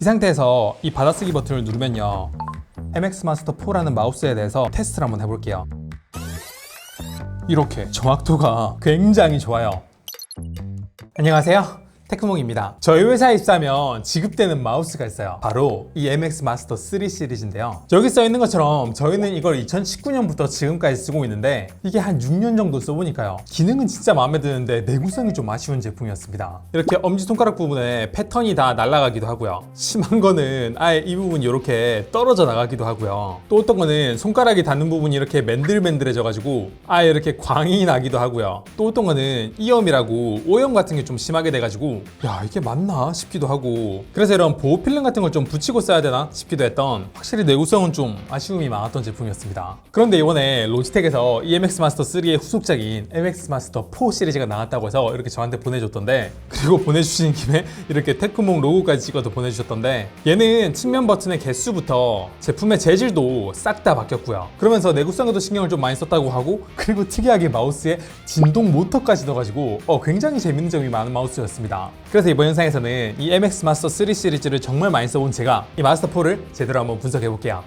이 상태에서 이 받아쓰기 버튼을 누르면요. MX 마스터 4라는 마우스에 대해서 테스트를 한번 해볼게요. 이렇게 정확도가 굉장히 좋아요. 안녕하세요 테크몽입니다. 저희 회사에 입사하면 지급되는 마우스가 있어요. 바로 이 MX 마스터 3 시리즈인데요. 여기 써 있는 것처럼 저희는 이걸 2019년부터 지금까지 쓰고 있는데 이게 한 6년 정도 써보니까요. 기능은 진짜 마음에 드는데 내구성이 좀 아쉬운 제품이었습니다. 이렇게 엄지손가락 부분에 패턴이 다 날아가기도 하고요. 심한 거는 아예 이 부분이 이렇게 떨어져 나가기도 하고요. 또 어떤 거는 손가락이 닿는 부분이 이렇게 맨들맨들해져 가지고 아예 이렇게 광이 나기도 하고요. 또 어떤 거는 이염이라고 오염 같은 게 좀 심하게 돼가지고 야 이게 맞나 싶기도 하고. 그래서 이런 보호 필름 같은 걸 좀 붙이고 써야 되나 싶기도 했던 확실히 내구성은 좀 아쉬움이 많았던 제품이었습니다. 그런데 이번에 로지텍에서 EMX 마스터 3의 후속작인 MX 마스터 4 시리즈가 나왔다고 해서 이렇게 저한테 보내줬던데 그리고 보내주신 김에 이렇게 테크몽 로고까지 찍어서 보내주셨던데 얘는 측면 버튼의 개수부터 제품의 재질도 싹 다 바뀌었고요. 그러면서 내구성에도 신경을 좀 많이 썼다고 하고 그리고 특이하게 마우스에 진동 모터까지 넣어가지고 어, 굉장히 재밌는 점이 많은 마우스였습니다 그래서 이번 영상에서는 이 MX 마스터 3 시리즈를 정말 많이 써본 제가 이 마스터 4를 제대로 한번 분석해 볼게요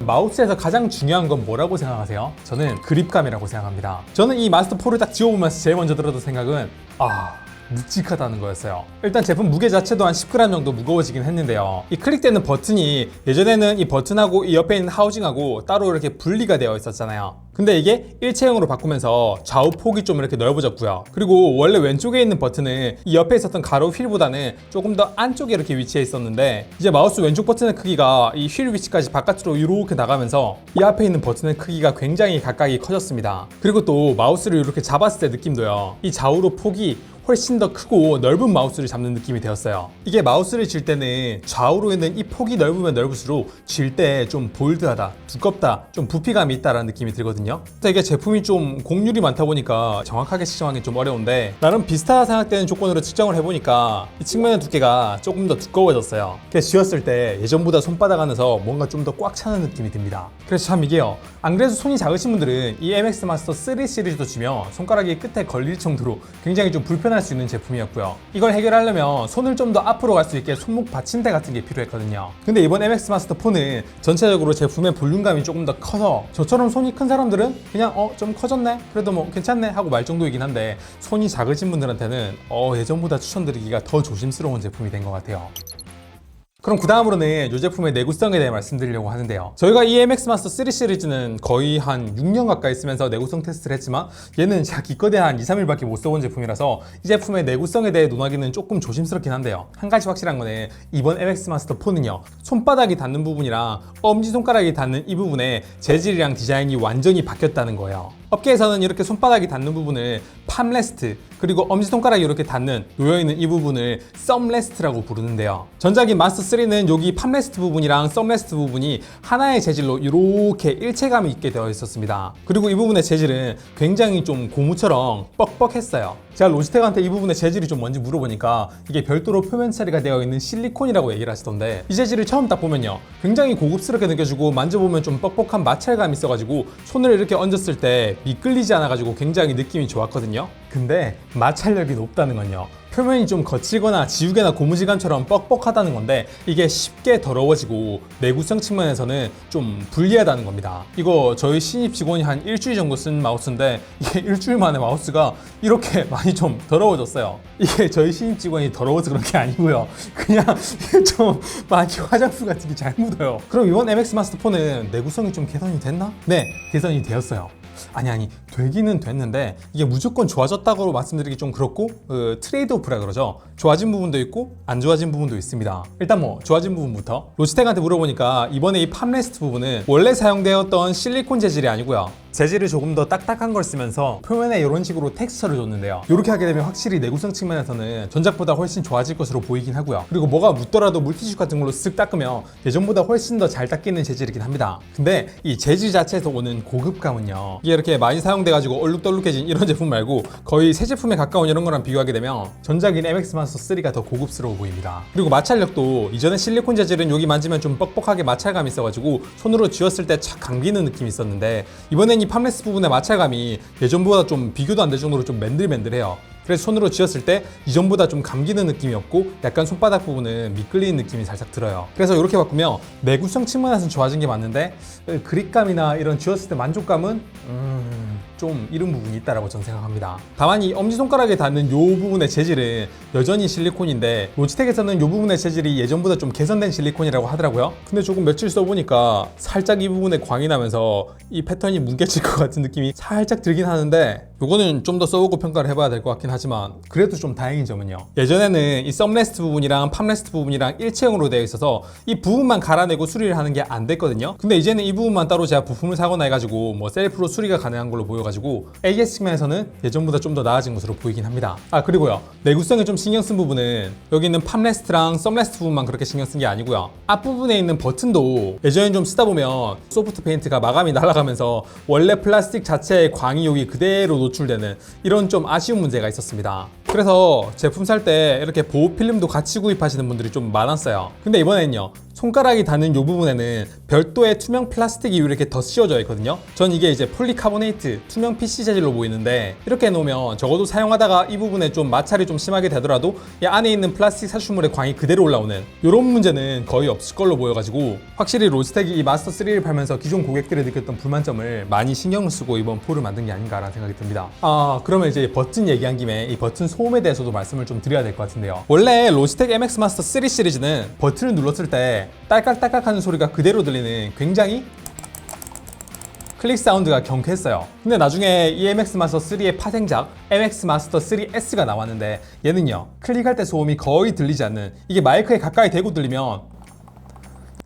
마우스에서 가장 중요한 건 뭐라고 생각하세요? 저는 그립감이라고 생각합니다. 저는 이 마스터 4를 딱 지워보면서 제일 먼저 들었던 생각은 아 묵직하다는 거였어요. 일단 제품 무게 자체도 한 10g 정도 무거워지긴 했는데요. 이 클릭되는 버튼이 예전에는 이 버튼하고 이 옆에 있는 하우징하고 따로 이렇게 분리가 되어 있었잖아요. 근데 이게 일체형으로 바꾸면서 좌우 폭이 좀 이렇게 넓어졌고요. 그리고 원래 왼쪽에 있는 버튼은 이 옆에 있었던 가로 휠보다는 조금 더 안쪽에 이렇게 위치해 있었는데 이제 마우스 왼쪽 버튼의 크기가 이 휠 위치까지 바깥으로 이렇게 나가면서 이 앞에 있는 버튼의 크기가 굉장히 각각이 커졌습니다. 그리고 또 마우스를 이렇게 잡았을 때 느낌도요. 이 좌우로 폭이 훨씬 더 크고 넓은 마우스를 잡는 느낌이 되었어요. 이게 마우스를 쥘 때는 좌우로 있는 이 폭이 넓으면 넓을수록 쥘때좀 볼드하다, 두껍다, 좀 부피감이 있다라는 느낌이 들거든요. 근데 이게 제품이 좀 곡률이 많다 보니까 정확하게 측정하기 좀 어려운데 나름 비슷하다 생각되는 조건으로 측정을 해보니까 이 측면의 두께가 조금 더 두꺼워졌어요. 그래서 쥐었을 때 예전보다 손바닥 안에서 뭔가 좀 더 꽉 차는 느낌이 듭니다. 그래서 참 이게요. 안 그래도 손이 작으신 분들은 이 MX 마스터 3 시리즈도 쥐면 손가락이 끝에 걸릴 정도로 굉장히 좀 불편 할 수 있는 제품이었고요. 이걸 해결하려면 손을 좀 더 앞으로 갈 수 있게 손목 받침대 같은 게 필요했거든요. 근데 이번 MX 마스터 4는 전체적으로 제품의 볼륨감이 조금 더 커서 저처럼 손이 큰 사람들은 그냥 어 좀 커졌네 그래도 뭐 괜찮네 하고 말 정도이긴 한데 손이 작으신 분들한테는 어 예전보다 추천드리기가 더 조심스러운 제품이 된 것 같아요. 그럼 그 다음으로는 이 제품의 내구성에 대해 말씀드리려고 하는데요. 저희가 이 MX 마스터 3 시리즈는 거의 한 6년 가까이 쓰면서 내구성 테스트를 했지만 얘는 제가 기껏해 한 2, 3일밖에 못 써본 제품이라서 이 제품의 내구성에 대해 논하기는 조금 조심스럽긴 한데요. 한 가지 확실한 거는 이번 MX 마스터 4는요. 손바닥이 닿는 부분이랑 엄지손가락이 닿는 이 부분에 재질이랑 디자인이 완전히 바뀌었다는 거예요. 업계에서는 이렇게 손바닥이 닿는 부분을 팜레스트 그리고 엄지손가락이 이렇게 닿는 놓여있는 이 부분을 썸레스트라고 부르는데요. 전작인 마스터 3는 여기 팜레스트 부분이랑 썸레스트 부분이 하나의 재질로 이렇게 일체감이 있게 되어 있었습니다. 그리고 이 부분의 재질은 굉장히 좀 고무처럼 뻑뻑했어요. 제가 로지텍한테 이 부분의 재질이 좀 뭔지 물어보니까 이게 별도로 표면 처리가 되어 있는 실리콘이라고 얘기를 하시던데 이 재질을 처음 딱 보면요. 굉장히 고급스럽게 느껴지고 만져보면 좀 뻑뻑한 마찰감이 있어가지고 손을 이렇게 얹었을 때 미끌리지 않아가지고 굉장히 느낌이 좋았거든요 근데 마찰력이 높다는 건요 표면이 좀 거칠거나 지우개나 고무지감처럼 뻑뻑하다는 건데 이게 쉽게 더러워지고 내구성 측면에서는 좀 불리하다는 겁니다. 이거 저희 신입 직원이 한 일주일 정도 쓴 마우스인데 이게 일주일 만에 마우스가 이렇게 많이 좀 더러워졌어요. 이게 저희 신입 직원이 더러워서 그런 게 아니고요. 그냥 좀 많이 화장품 같은 게 잘 묻어요. 그럼 이번 MX 마스터 4는 내구성이 좀 개선이 됐나? 네, 개선이 되었어요. 아니 아니 되기는 됐는데 이게 무조건 좋아졌다고 말씀드리기 좀 그렇고 그 트레이드 오프라 그러죠. 좋아진 부분도 있고 안 좋아진 부분도 있습니다. 일단 뭐 좋아진 부분부터 로지텍한테 물어보니까 이번에 이 팜레스트 부분은 원래 사용되었던 실리콘 재질이 아니고요 재질을 조금 더 딱딱한 걸 쓰면서 표면에 이런 식으로 텍스처를 줬는데요. 이렇게 하게 되면 확실히 내구성 측면에서는 전작보다 훨씬 좋아질 것으로 보이긴 하고요. 그리고 뭐가 묻더라도 물티슈 같은 걸로 쓱 닦으면 예전보다 훨씬 더 잘 닦이는 재질이긴 합니다. 근데 이 재질 자체에서 오는 고급감은요 이게 이렇게 많이 사용돼가지고 얼룩덜룩해진 이런 제품 말고 거의 새 제품에 가까운 이런 거랑 비교하게 되면 전작인 MX 마스터 3가 더 고급스러워 보입니다. 그리고 마찰력도 이전에 실리콘 재질은 여기 만지면 좀 뻑뻑하게 마찰감이 있어가지고 손으로 쥐었을 때 착 감기는 느낌이 있었는데 이번엔 이 팜레스 부분의 마찰감이 예전보다 좀 비교도 안 될 정도로 좀 맨들맨들해요 그래서 손으로 쥐었을 때 이전보다 좀 감기는 느낌이 없고 약간 손바닥 부분은 미끌리는 느낌이 살짝 들어요. 그래서 이렇게 바꾸면 내구성 측면에서는 좋아진 게 맞는데 그립감이나 이런 쥐었을 때 만족감은 음, 좀 이런 부분이 있다라고 저는 생각합니다. 다만 이 엄지손가락에 닿는 이 부분의 재질은 여전히 실리콘인데 로지텍에서는 이 부분의 재질이 예전보다 좀 개선된 실리콘이라고 하더라고요. 근데 조금 며칠 써보니까 살짝 이 부분에 광이 나면서 이 패턴이 뭉개질 것 같은 느낌이 살짝 들긴 하는데 요거는 좀 더 써보고 평가를 해봐야 될 것 같긴 하지만 그래도 좀 다행인 점은요. 예전에는 이 썸레스트 부분이랑 팜레스트 부분이랑 일체형으로 되어 있어서 이 부분만 갈아내고 수리를 하는 게 안 됐거든요. 근데 이제는 이 부분만 따로 제가 부품을 사거나 해가지고 뭐 셀프로 수리가 가능한 걸로 보여 가지고 AS 측면에서는 예전보다 좀 더 나아진 것으로 보이긴 합니다. 아 그리고요 내구성에 좀 신경 쓴 부분은 여기 있는 팜레스트랑 썸레스트 부분만 그렇게 신경 쓴 게 아니고요 앞부분에 있는 버튼도 예전에 좀 쓰다 보면 소프트 페인트가 마감이 날아가면서 원래 플라스틱 자체의 광이 여기 그대로 노출되는 이런 좀 아쉬운 문제가 있었습니다. 그래서 제품 살 때 이렇게 보호 필름도 같이 구입하시는 분들이 좀 많았어요. 근데 이번에는요. 손가락이 닿는 이 부분에는 별도의 투명 플라스틱이 이렇게 더 씌워져 있거든요. 전 이게 이제 폴리카보네이트 투명 PC 재질로 보이는데 이렇게 해놓으면 적어도 사용하다가 이 부분에 좀 마찰이 좀 심하게 되더라도 이 안에 있는 플라스틱 살충물의 광이 그대로 올라오는 이런 문제는 거의 없을 걸로 보여가지고 확실히 로지텍이 이 마스터 3를 팔면서 기존 고객들이 느꼈던 불만점을 많이 신경을 쓰고 이번 포를 만든 게 아닌가라는 생각이 듭니다. 아 그러면 이제 버튼 얘기한 김에 이 버튼 소음에 대해서도 말씀을 좀 드려야 될 것 같은데요. 원래 로지텍 MX 마스터 3 시리즈는 버튼을 눌렀을 때 딸깍딸깍 하는 소리가 그대로 들리는 굉장히 클릭 사운드가 경쾌했어요. 근데 나중에 이 MX 마스터 3의 파생작 MX 마스터 3S가 나왔는데 얘는요 클릭할 때 소음이 거의 들리지 않는 이게 마이크에 가까이 대고 들리면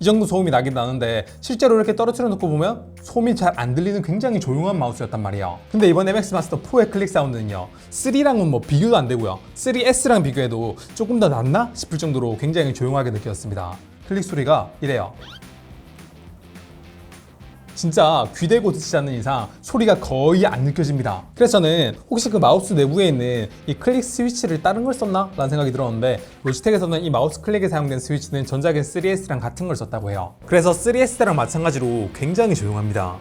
이 정도 소음이 나긴 나는데 실제로 이렇게 떨어뜨려 놓고 보면 소음이 잘 안 들리는 굉장히 조용한 마우스였단 말이에요. 근데 이번 MX 마스터 4의 클릭 사운드는요 3랑은 뭐 비교도 안 되고요 3S랑 비교해도 조금 더 낫나 싶을 정도로 굉장히 조용하게 느껴졌습니다. 클릭 소리가 이래요. 진짜 귀대고 듣지 않는 이상 소리가 거의 안 느껴집니다. 그래서 저는 혹시 그 마우스 내부에 있는 이 클릭 스위치를 다른 걸 썼나? 라는 생각이 들었는데 로지텍에서는 이 마우스 클릭에 사용된 스위치는 전작의 3S랑 같은 걸 썼다고 해요. 그래서 3S랑 마찬가지로 굉장히 조용합니다.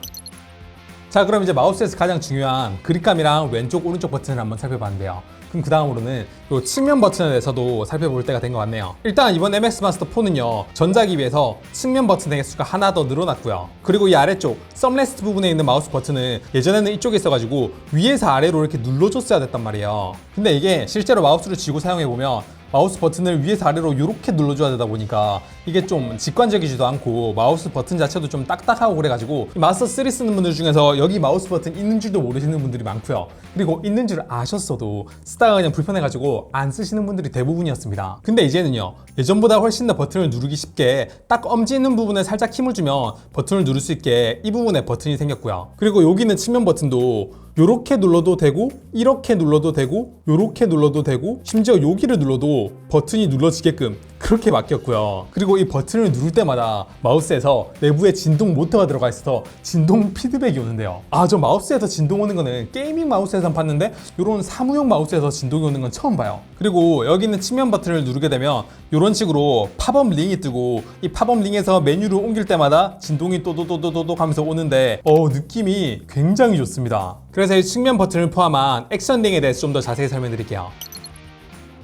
자 그럼 이제 마우스에서 가장 중요한 그립감이랑 왼쪽 오른쪽 버튼을 한번 살펴봤는데요 그럼 그 다음으로는 요 측면 버튼에 대해서도 살펴볼 때가 된 것 같네요. 일단 이번 MX 마스터 4는요 전작에 비해서 측면 버튼의 개수가 하나 더 늘어났고요. 그리고 이 아래쪽 썸레스트 부분에 있는 마우스 버튼은 예전에는 이쪽에 있어가지고 위에서 아래로 이렇게 눌러줬어야 됐단 말이에요. 근데 이게 실제로 마우스를 쥐고 사용해 보면 마우스 버튼을 위에서 아래로 이렇게 눌러줘야 되다 보니까 이게 좀 직관적이지도 않고 마우스 버튼 자체도 좀 딱딱하고 그래가지고 이 마스터 3 쓰는 분들 중에서 여기 마우스 버튼 있는 줄도 모르시는 분들이 많고요. 그리고 있는 줄 아셨어도 쓰다가 그냥 불편해가지고 안 쓰시는 분들이 대부분이었습니다. 근데 이제는요 예전보다 훨씬 더 버튼을 누르기 쉽게 딱 엄지 있는 부분에 살짝 힘을 주면 버튼을 누를 수 있게 이 부분에 버튼이 생겼고요. 그리고 여기 있는 측면 버튼도 요렇게 눌러도 되고 이렇게 눌러도 되고 요렇게 눌러도 되고 심지어 여기를 눌러도 버튼이 눌러지게끔 그렇게 바뀌었고요. 그리고 이 버튼을 누를 때마다 마우스에서 내부에 진동 모터가 들어가 있어서 진동 피드백이 오는데요. 아 저 마우스에서 진동 오는 거는 게이밍 마우스에서 봤는데 이런 사무용 마우스에서 진동이 오는 건 처음 봐요. 그리고 여기 있는 측면 버튼을 누르게 되면 이런 식으로 팝업 링이 뜨고 이 팝업 링에서 메뉴를 옮길 때마다 진동이 또도도도도도 하면서 오는데 어 느낌이 굉장히 좋습니다 그래서 이 측면 버튼을 포함한 액션 링에 대해서 좀 더 자세히 설명드릴게요.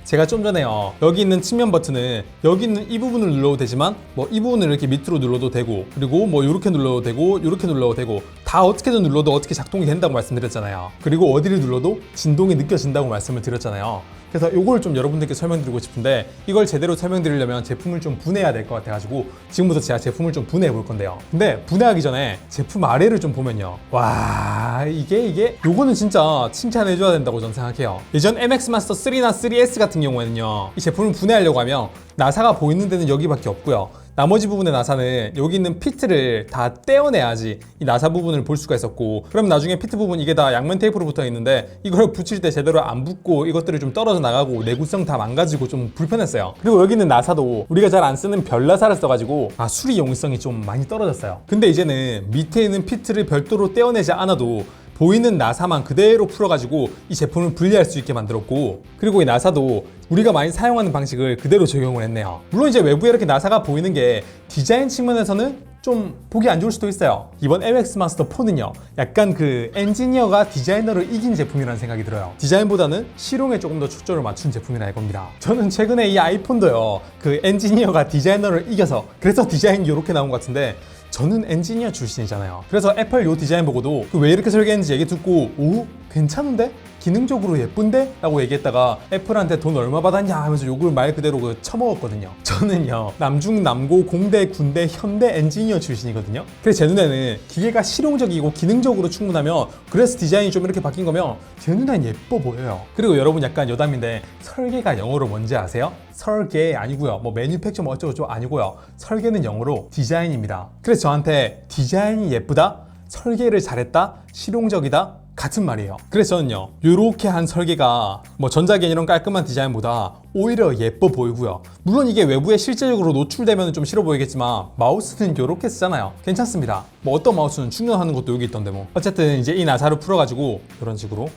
제가 좀 전에요. 여기 있는 측면 버튼은 여기 있는 이 부분을 눌러도 되지만 뭐 이 부분을 이렇게 밑으로 눌러도 되고 그리고 뭐 이렇게 눌러도 되고 이렇게 눌러도 되고 다 어떻게든 눌러도 어떻게 작동이 된다고 말씀드렸잖아요. 그리고 어디를 눌러도 진동이 느껴진다고 말씀을 드렸잖아요 그래서 이걸 좀 여러분들께 설명드리고 싶은데 이걸 제대로 설명드리려면 제품을 좀 분해해야 될 것 같아가지고 지금부터 제가 제품을 좀 분해해 볼 건데요. 근데 분해하기 전에 제품 아래를 좀 보면요. 와 이게 이게 요거는 진짜 칭찬해 줘야 된다고 저는 생각해요. 예전 MX 마스터 3나 3S 같은 경우에는요. 이 제품을 분해하려고 하면 나사가 보이는 데는 여기밖에 없고요 나머지 부분의 나사는 여기 있는 피트를 다 떼어내야지 이 나사 부분을 볼 수가 있었고 그럼 나중에 피트 부분 이게 다 양면 테이프로 붙어 있는데 이걸 붙일 때 제대로 안 붙고 이것들이 좀 떨어져 나가고 내구성 다 망가지고 좀 불편했어요. 그리고 여기 있는 나사도 우리가 잘 안 쓰는 별 나사를 써가지고 아 수리 용이성이 좀 많이 떨어졌어요. 근데 이제는 밑에 있는 피트를 별도로 떼어내지 않아도 보이는 나사만 그대로 풀어가지고 이 제품을 분리할 수 있게 만들었고 그리고 이 나사도 우리가 많이 사용하는 방식을 그대로 적용을 했네요 물론 이제 외부에 이렇게 나사가 보이는 게 디자인 측면에서는 좀 보기 안 좋을 수도 있어요. 이번 MX 마스터 4는요, 약간 그 엔지니어가 디자이너를 이긴 제품이라는 생각이 들어요. 디자인보다는 실용에 조금 더 초점을 맞춘 제품이라 이겁니다. 저는 최근에 이 아이폰도요, 그 엔지니어가 디자이너를 이겨서 그래서 디자인이 이렇게 나온 것 같은데 저는 엔지니어 출신이잖아요. 그래서 애플 요 디자인 보고도 그 왜 이렇게 설계했는지 얘기 듣고 오 괜찮은데? 기능적으로 예쁜데? 라고 얘기했다가 애플한테 돈 얼마 받았냐 하면서 욕을 말 그대로 그 처먹었거든요. 저는요 남중 남고 공대 군대 현대 엔지니어 출신이거든요. 그래서 제 눈에는 기계가 실용적이고 기능적으로 충분하면 그래서 디자인이 좀 이렇게 바뀐 거면 제 눈엔 예뻐 보여요. 그리고 여러분 약간 여담인데 설계가 영어로 뭔지 아세요? 설계 아니고요. 뭐 매뉴팩처 뭐 어쩌고저쩌고 아니고요. 설계는 영어로 디자인입니다. 그래서 저한테 디자인이 예쁘다, 설계를 잘했다, 실용적이다 같은 말이에요. 그래서 저는요, 이렇게 한 설계가 뭐 전자기기 이런 깔끔한 디자인보다 오히려 예뻐 보이고요. 물론 이게 외부에 실제적으로 노출되면 좀 싫어 보이겠지만 마우스는 이렇게 쓰잖아요. 괜찮습니다. 뭐 어떤 마우스는 충전하는 것도 여기 있던데 뭐. 어쨌든 이제 이 나사를 풀어가지고 이런 식으로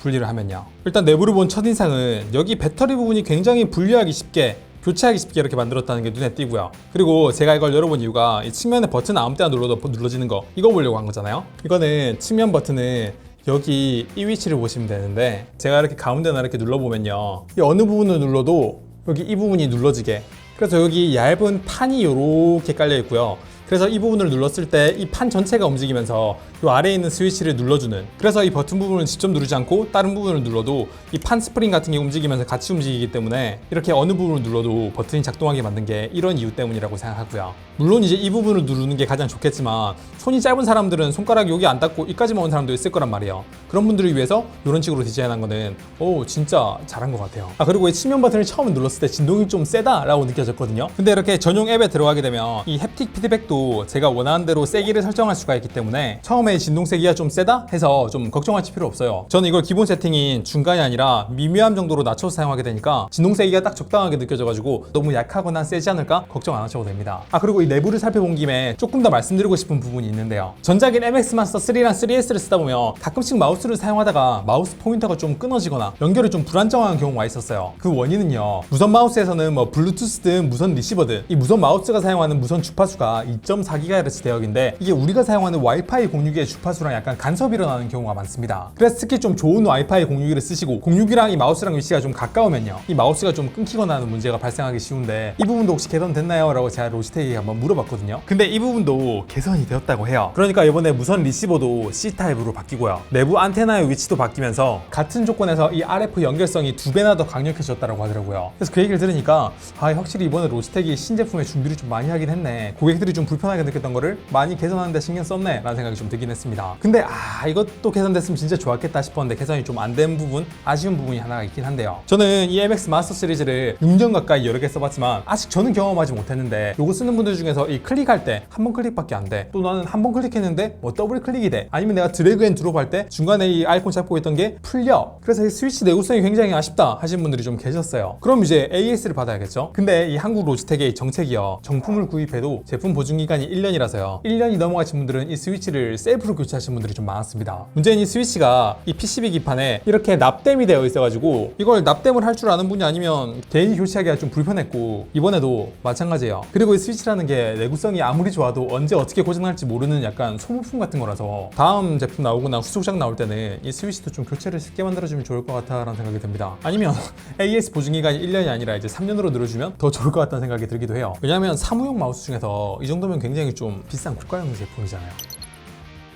분리를 하면요. 일단 내부를 본 첫인상은 여기 배터리 부분이 굉장히 분리하기 쉽게 교체하기 쉽게 이렇게 만들었다는 게 눈에 띄고요. 그리고 제가 이걸 열어본 이유가 이 측면에 버튼 아무 때나 눌러도 눌러지는 거 이거 보려고 한 거잖아요. 이거는 측면 버튼은 여기 이 위치를 보시면 되는데 제가 이렇게 가운데나 이렇게 눌러보면요. 이 어느 부분을 눌러도 여기 이 부분이 눌러지게 그래서 여기 얇은 판이 이렇게 깔려 있고요. 그래서 이 부분을 눌렀을 때 이 판 전체가 움직이면서 이 아래에 있는 스위치를 눌러주는 그래서 이 버튼 부분을 직접 누르지 않고 다른 부분을 눌러도 이 판 스프링 같은 게 움직이면서 같이 움직이기 때문에 이렇게 어느 부분을 눌러도 버튼이 작동하게 만든 게 이런 이유 때문이라고 생각하고요. 물론 이제 이 부분을 누르는 게 가장 좋겠지만 손이 짧은 사람들은 손가락이 여기 안 닿고 이까지만 온 사람도 있을 거란 말이에요. 그런 분들을 위해서 이런 식으로 디자인한 거는 오 진짜 잘한 것 같아요. 아 그리고 이 측면 버튼을 처음 눌렀을 때 진동이 좀 세다 라고 느껴졌거든요. 근데 이렇게 전용 앱에 들어가게 되면 이 햅틱 피드백도 제가 원하는 대로 세기를 설정할 수가 있기 때문에 처음에 진동 세기가 좀 세다 해서 좀 걱정하실 필요 없어요. 저는 이걸 기본 세팅인 중간이 아니라 미묘함 정도로 낮춰서 사용하게 되니까 진동 세기가 딱 적당하게 느껴져가지고 너무 약하거나 세지 않을까 걱정 안 하셔도 됩니다. 아 그리고 이 내부를 살펴본 김에 조금 더 말씀드리고 싶은 부분이 있는데요. 전작인 MX 마스터 3랑 3S를 쓰다 보면 가끔씩 마우스를 사용하다가 마우스 포인터가 좀 끊어지거나 연결이 좀 불안정한 경우가 있었어요. 그 원인은요. 무선 마우스에서는 뭐 블루투스든 무선 리시버든 이 무선 마우스가 사용하는 무선 주파수가 2.4GHz 대역인데 이게 우리가 사용하는 와이파이 공유기 의 주파수랑 약간 간섭이 일어나는 경우가 많습니다. 그래서 특히 좀 좋은 와이파이 공유기를 쓰시고 공유기랑 이 마우스랑 위치가 좀 가까우면요. 이 마우스가 좀 끊기거나 하는 문제가 발생하기 쉬운데 이 부분도 혹시 개선됐나요? 라고 제가 로지텍에게 한번 물어봤거든요. 근데 이 부분도 개선이 되었다고 해요. 그러니까 이번에 무선 리시버도 C타입으로 바뀌고요. 내부 안테나의 위치도 바뀌면서 같은 조건에서 이 RF 연결성이 두 배나 더 강력해졌다고 하더라고요. 그래서 그 얘기를 들으니까 아 확실히 이번에 로지텍이 신제품에 준비를 좀 많이 하긴 했네. 고객들이 좀 불편하게 느꼈던 거를 많이 개선하는데 신경 썼네 라는 생각이 좀 들긴 했습니다. 근데 아 이것도 개선됐으면 진짜 좋았겠다 싶었는데 개선이 좀 안 된 부분 아쉬운 부분이 하나가 있긴 한데요. 저는 이 MX 마스터 시리즈를 6년 가까이 여러 개 써봤지만 아직 저는 경험하지 못했는데 요거 쓰는 분들 중에서 이 클릭할 때 한 번 클릭밖에 안 돼. 또 나는 한 번 클릭했는데 뭐 더블 클릭이 돼. 아니면 내가 드래그 앤 드롭 할 때 중간에 이 아이콘 잡고 있던 게 풀려. 그래서 이 스위치 내구성이 굉장히 아쉽다 하신 분들이 좀 계셨어요. 그럼 이제 AS를 받아야겠죠. 근데 이 한국 로지텍의 정책이요. 정품을 구입해도 제품 보증 기간이 1년이라서요. 1년이 넘어가신 분들은 이 스위치를 셀프로 교체하신 분들이 좀 많았습니다. 문제는 이 스위치가 이 PCB 기판에 이렇게 납땜이 되어 있어가지고 이걸 납땜을 할 줄 아는 분이 아니면 개인이 교체하기가 좀 불편했고 이번에도 마찬가지예요. 그리고 이 스위치라는 게 내구성이 아무리 좋아도 언제 어떻게 고장날지 모르는 약간 소모품 같은 거라서 다음 제품 나오거나 후속작 나올 때는 이 스위치도 좀 교체를 쉽게 만들어주면 좋을 것 같다라는 생각이 듭니다. 아니면 AS 보증 기간이 1년이 아니라 이제 3년으로 늘어주면 더 좋을 것 같다는 생각이 들기도 해요. 왜냐하면 사무용 마우스 중에서 이 정도면 굉장히 좀 비싼 고가형 제품이잖아요.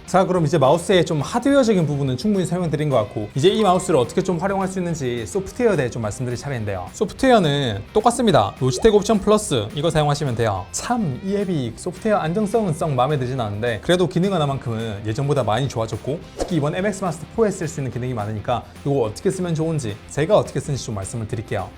자 그럼 이제 마우스의 좀 하드웨어적인 부분은 충분히 설명드린 것 같고 이제 이 마우스를 어떻게 좀 활용할 수 있는지 소프트웨어에 대해 좀 말씀드릴 차례인데요. 소프트웨어는 똑같습니다. 로지텍 옵션 플러스 이거 사용하시면 돼요. 참 이 앱이 소프트웨어 안정성은 썩 마음에 들진 않은데 그래도 기능 하나만큼은 예전보다 많이 좋아졌고 특히 이번 MX 마스터 4에 쓸 수 있는 기능이 많으니까 이거 어떻게 쓰면 좋은지 제가 어떻게 쓰는지 좀 말씀을 드릴게요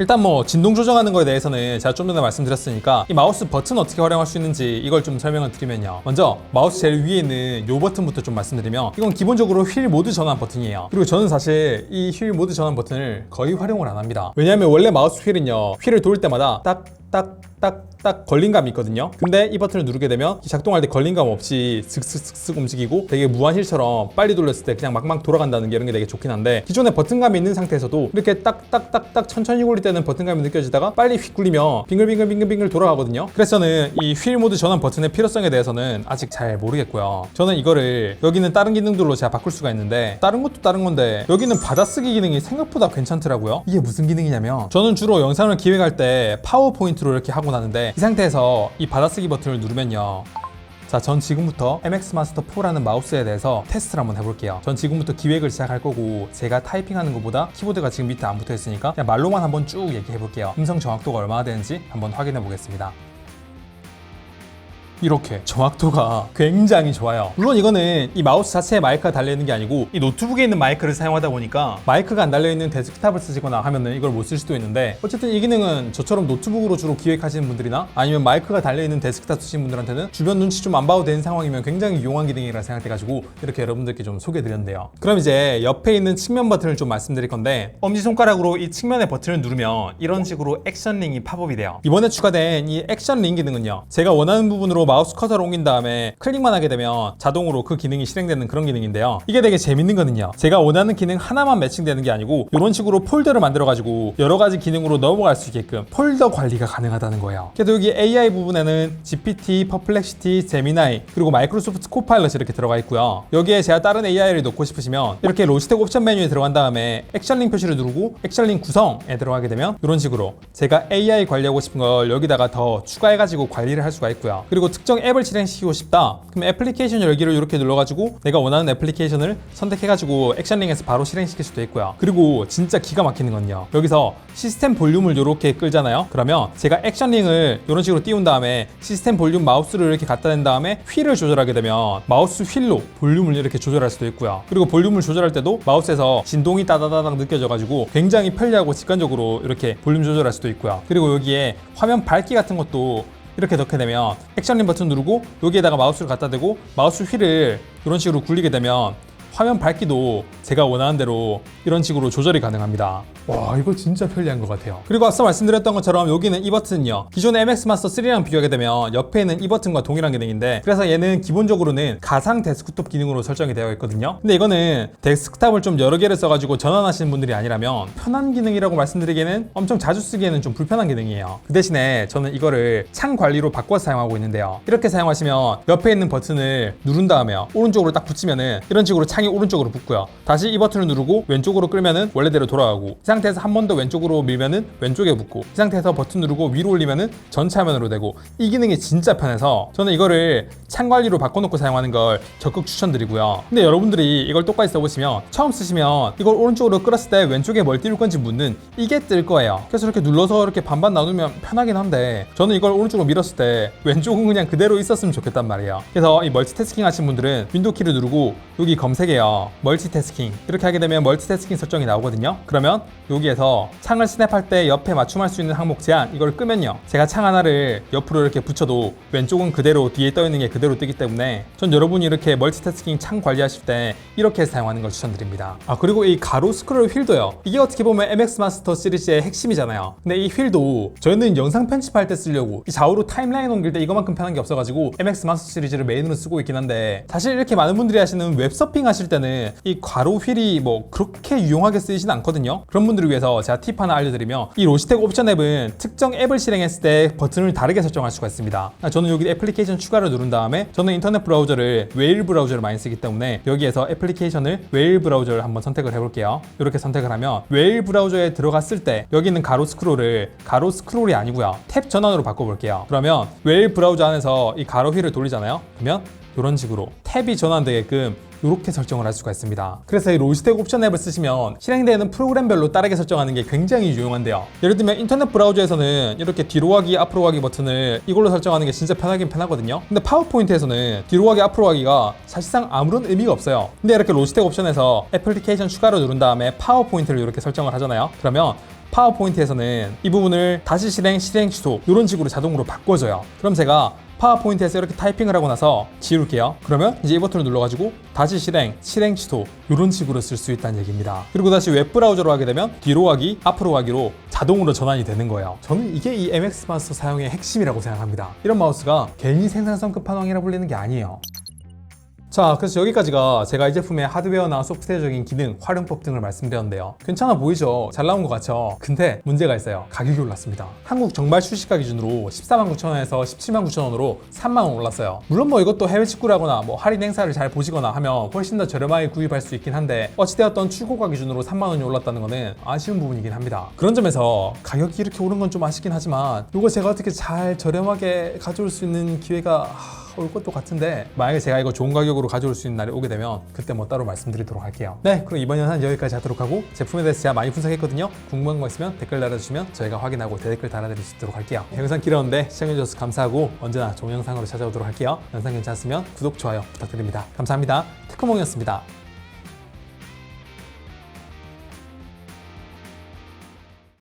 일단 뭐 진동 조정하는 거에 대해서는 제가 좀 전에 말씀드렸으니까 이 마우스 버튼 어떻게 활용할 수 있는지 이걸 좀 설명을 드리면요. 먼저 마우스 제일 위에 있는 이 버튼부터 좀 말씀드리면 이건 기본적으로 휠 모드 전환 버튼이에요. 그리고 저는 사실 이 휠 모드 전환 버튼을 거의 활용을 안 합니다. 왜냐하면 원래 마우스 휠은요 휠을 돌 때마다 딱딱 딱딱 걸림감이 있거든요. 근데 이 버튼을 누르게 되면 작동할 때 걸림감 없이 슥슥슥슥 움직이고 되게 무한실처럼 빨리 돌렸을 때 그냥 막막 돌아간다는 게 이런 게 되게 좋긴 한데 기존에 버튼감이 있는 상태에서도 이렇게 딱딱딱딱 천천히 굴릴 때는 버튼감이 느껴지다가 빨리 휙 굴리면 빙글빙글빙글빙글 돌아가거든요. 그래서 저는 이 휠 모드 전원 버튼의 필요성에 대해서는 아직 잘 모르겠고요. 저는 이거를 여기는 다른 기능들로 제가 바꿀 수가 있는데 다른 것도 다른 건데 여기는 받아쓰기 기능이 생각보다 괜찮더라고요. 이게 무슨 기능이냐면 저는 주로 영상을 기획할 때 파워포인트로 이렇게 하고 나는데 이 상태에서 이 받아쓰기 버튼을 누르면요. 자, 전 지금부터 MX 마스터 4라는 마우스에 대해서 테스트를 한번 해볼게요. 전 지금부터 기획을 시작할 거고 제가 타이핑하는 것보다 키보드가 지금 밑에 안 붙어 있으니까 그냥 말로만 한번 쭉 얘기해 볼게요. 음성 정확도가 얼마나 되는지 한번 확인해 보겠습니다. 이렇게 정확도가 굉장히 좋아요. 물론 이거는 이 마우스 자체에 마이크가 달려있는 게 아니고 이 노트북에 있는 마이크를 사용하다 보니까 마이크가 안 달려있는 데스크탑을 쓰시거나 하면은 이걸 못 쓸 수도 있는데 어쨌든 이 기능은 저처럼 노트북으로 주로 기획하시는 분들이나 아니면 마이크가 달려있는 데스크탑 쓰시는 분들한테는 주변 눈치 좀 안 봐도 되는 상황이면 굉장히 유용한 기능이라 생각돼가지고 이렇게 여러분들께 좀 소개해드렸는데요. 그럼 이제 옆에 있는 측면 버튼을 좀 말씀드릴 건데 엄지손가락으로 이 측면의 버튼을 누르면 이런 식으로 액션 링이 팝업이 돼요. 이번에 추가된 이 액션 링 기능은요. 제가 원하는 부분으로 마우스 커서를 옮긴 다음에 클릭만 하게 되면 자동으로 그 기능이 실행되는 그런 기능인데요. 이게 되게 재밌는 거는요. 제가 원하는 기능 하나만 매칭되는 게 아니고 이런 식으로 폴더를 만들어가지고 여러 가지 기능으로 넘어갈 수 있게끔 폴더 관리가 가능하다는 거예요. 그래서 여기 AI 부분에는 GPT, 퍼플렉시티, 제미나이 그리고 마이크로소프트 코파일럿이 이렇게 들어가 있고요. 여기에 제가 다른 AI를 넣고 싶으시면 이렇게 로지텍 옵션 메뉴에 들어간 다음에 액션링 표시를 누르고 액션링 구성에 들어가게 되면 이런 식으로 제가 AI 관리하고 싶은 걸 여기다가 더 추가해가지고 관리를 할 수가 있고요. 그리고 특정 앱을 실행시키고 싶다. 그럼 애플리케이션 열기를 이렇게 눌러가지고 내가 원하는 애플리케이션을 선택해가지고 액션링에서 바로 실행시킬 수도 있고요. 그리고 진짜 기가 막히는 건요. 여기서 시스템 볼륨을 이렇게 끌잖아요. 그러면 제가 액션링을 이런 식으로 띄운 다음에 시스템 볼륨 마우스를 이렇게 갖다 댄 다음에 휠을 조절하게 되면 마우스 휠로 볼륨을 이렇게 조절할 수도 있고요. 그리고 볼륨을 조절할 때도 마우스에서 진동이 따다다닥 느껴져가지고 굉장히 편리하고 직관적으로 이렇게 볼륨 조절할 수도 있고요. 그리고 여기에 화면 밝기 같은 것도 이렇게 넣게 되면 액션링 버튼 누르고 여기에다가 마우스를 갖다 대고 마우스 휠을 이런 식으로 굴리게 되면 화면 밝기도 제가 원하는 대로 이런 식으로 조절이 가능합니다. 와 이거 진짜 편리한 것 같아요. 그리고 앞서 말씀드렸던 것처럼 여기는 이 버튼은요. 기존의 MX 마스터 3랑 비교하게 되면 옆에 있는 이 버튼과 동일한 기능인데 그래서 얘는 기본적으로는 가상 데스크톱 기능으로 설정이 되어 있거든요. 근데 이거는 데스크탑을 좀 여러 개를 써가지고 전환하시는 분들이 아니라면 편한 기능이라고 말씀드리기에는 엄청 자주 쓰기에는 좀 불편한 기능이에요. 그 대신에 저는 이거를 창 관리로 바꿔서 사용하고 있는데요. 이렇게 사용하시면 옆에 있는 버튼을 누른 다음에요. 오른쪽으로 딱 붙이면은 이런 식으로 창이 오른쪽으로 붙고요. 다시 이 버튼을 누르고 왼쪽으로 끌면은 원래대로 돌아가고 이 상태에서 한 번 더 왼쪽으로 밀면은 왼쪽에 붙고 이 상태에서 버튼 누르고 위로 올리면은 전체 화면으로 되고 이 기능이 진짜 편해서 저는 이거를 창 관리로 바꿔놓고 사용하는 걸 적극 추천드리고요. 근데 여러분들이 이걸 똑같이 써보시면 처음 쓰시면 이걸 오른쪽으로 끌었을 때 왼쪽에 뭘 띄울 건지 묻는 이게 뜰 거예요. 그래서 이렇게 눌러서 이렇게 반반 나누면 편하긴 한데 저는 이걸 오른쪽으로 밀었을 때 왼쪽은 그냥 그대로 있었으면 좋겠단 말이에요. 그래서 이 멀티태스킹 하신 분들은 윈도우 키를 누르고 여기 검색 해요. 멀티태스킹 이렇게 하게 되면 멀티태스킹 설정이 나오거든요. 그러면 여기에서 창을 스냅할 때 옆에 맞춤할 수 있는 항목 제한 이걸 끄면요. 제가 창 하나를 옆으로 이렇게 붙여도 왼쪽은 그대로 뒤에 떠 있는 게 그대로 뜨기 때문에 전 여러분이 이렇게 멀티태스킹 창 관리하실 때 이렇게 사용하는 걸 추천드립니다. 아 그리고 이 가로 스크롤 휠도요. 이게 어떻게 보면 MX 마스터 시리즈의 핵심이잖아요. 근데 이 휠도 저희는 영상 편집할 때 쓰려고 이 좌우로 타임라인 옮길 때 이거만큼 편한 게 없어가지고 MX 마스터 시리즈를 메인으로 쓰고 있긴 한데 사실 이렇게 많은 분들이 하시는 웹서핑 하실 때는 이 가로 휠이 뭐 그렇게 유용하게 쓰이진 않거든요. 그런 분들을 위해서 제가 팁 하나 알려드리면 이 로지텍 옵션 앱은 특정 앱을 실행했을 때 버튼을 다르게 설정할 수가 있습니다. 아, 저는 여기 애플리케이션 추가를 누른 다음에 저는 인터넷 브라우저를 웨일 브라우저를 많이 쓰기 때문에 여기에서 애플리케이션을 웨일 브라우저를 한번 선택을 해볼게요. 이렇게 선택을 하면 웨일 브라우저에 들어갔을 때 여기 있는 가로 스크롤을 가로 스크롤이 아니고요. 탭 전환으로 바꿔볼게요. 그러면 웨일 브라우저 안에서 이 가로 휠을 돌리잖아요. 그러면 이런 식으로 탭이 전환되게끔 이렇게 설정을 할 수가 있습니다. 그래서 이 로지텍 옵션 앱을 쓰시면 실행되는 프로그램별로 빠르게 설정하는 게 굉장히 유용한데요. 예를 들면 인터넷 브라우저에서는 이렇게 뒤로 가기, 앞으로 가기 버튼을 이걸로 설정하는 게 진짜 편하긴 편하거든요. 근데 파워포인트에서는 뒤로 가기, 앞으로 가기가 사실상 아무런 의미가 없어요. 근데 이렇게 로지텍 옵션에서 애플리케이션 추가로 누른 다음에 파워포인트를 이렇게 설정을 하잖아요. 그러면 파워포인트에서는 이 부분을 다시 실행, 실행 취소 이런 식으로 자동으로 바꿔줘요. 그럼 제가 파워포인트에서 이렇게 타이핑을 하고 나서 지울게요. 그러면 이제 이 버튼을 눌러가지고 다시 실행, 실행 취소 이런 식으로 쓸 수 있다는 얘기입니다. 그리고 다시 웹 브라우저로 하게 되면 뒤로 가기, 앞으로 가기로 자동으로 전환이 되는 거예요. 저는 이게 이 MX 마우스 사용의 핵심이라고 생각합니다. 이런 마우스가 괜히 생산성 끝판왕이라 불리는 게 아니에요. 자, 그래서 여기까지가 제가 이 제품의 하드웨어나 소프트웨어적인 기능, 활용법 등을 말씀드렸는데요. 괜찮아 보이죠? 잘 나온 것 같죠? 근데 문제가 있어요. 가격이 올랐습니다. 한국 정발 출시가 기준으로 14만 9천 원에서 17만 9천 원으로 3만 원 올랐어요. 물론 뭐 이것도 해외 직구라거나 뭐 할인 행사를 잘 보시거나 하면 훨씬 더 저렴하게 구입할 수 있긴 한데 어찌되었던 출고가 기준으로 3만 원이 올랐다는 거는 아쉬운 부분이긴 합니다. 그런 점에서 가격이 이렇게 오른 건 좀 아쉽긴 하지만 이거 제가 어떻게 잘 저렴하게 가져올 수 있는 기회가 올 것도 같은데 만약에 제가 이거 좋은 가격으로 가져올 수 있는 날이 오게 되면 그때 뭐 따로 말씀드리도록 할게요. 네 그럼 이번 영상 여기까지 하도록 하고 제품에 대해서 제가 많이 분석했거든요. 궁금한 거 있으면 댓글 달아주시면 저희가 확인하고 대댓글 달아드릴 수 있도록 할게요. 영상 길었는데 시청해주셔서 감사하고 언제나 좋은 영상으로 찾아오도록 할게요. 영상 괜찮았으면 구독, 좋아요 부탁드립니다. 감사합니다. 테크몽이었습니다